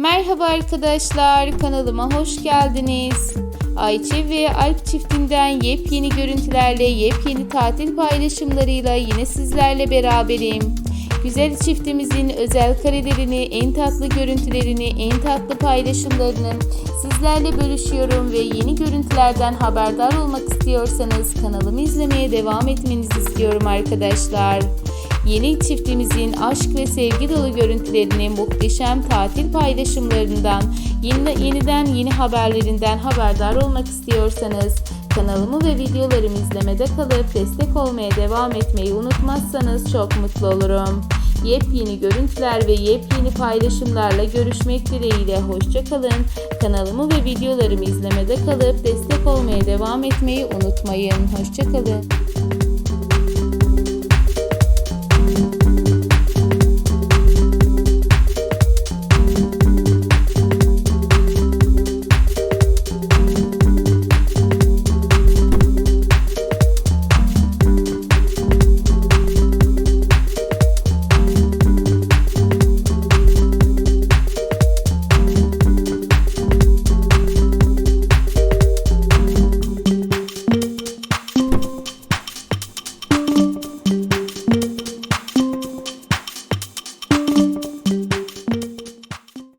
Merhaba arkadaşlar, kanalıma hoş geldiniz. Ayçi ve Alp çiftinden yepyeni görüntülerle, yepyeni tatil paylaşımlarıyla yine sizlerle beraberim. Güzel çiftimizin özel karelerini, en tatlı görüntülerini, en tatlı paylaşımlarını sizlerle bölüşüyorum ve yeni görüntülerden haberdar olmak istiyorsanız kanalımı izlemeye devam etmenizi istiyorum arkadaşlar. Yeni çiftimizin aşk ve sevgi dolu görüntülerini, muhteşem tatil paylaşımlarından, yeni, yeniden yeni haberlerinden haberdar olmak istiyorsanız kanalımı ve videolarımı izlemede kalıp destek olmaya devam etmeyi unutmazsanız çok mutlu olurum. Yepyeni görüntüler ve yepyeni paylaşımlarla görüşmek dileğiyle hoşçakalın. Kanalımı ve videolarımı izlemede kalıp destek olmaya devam etmeyi unutmayın. Hoşçakalın.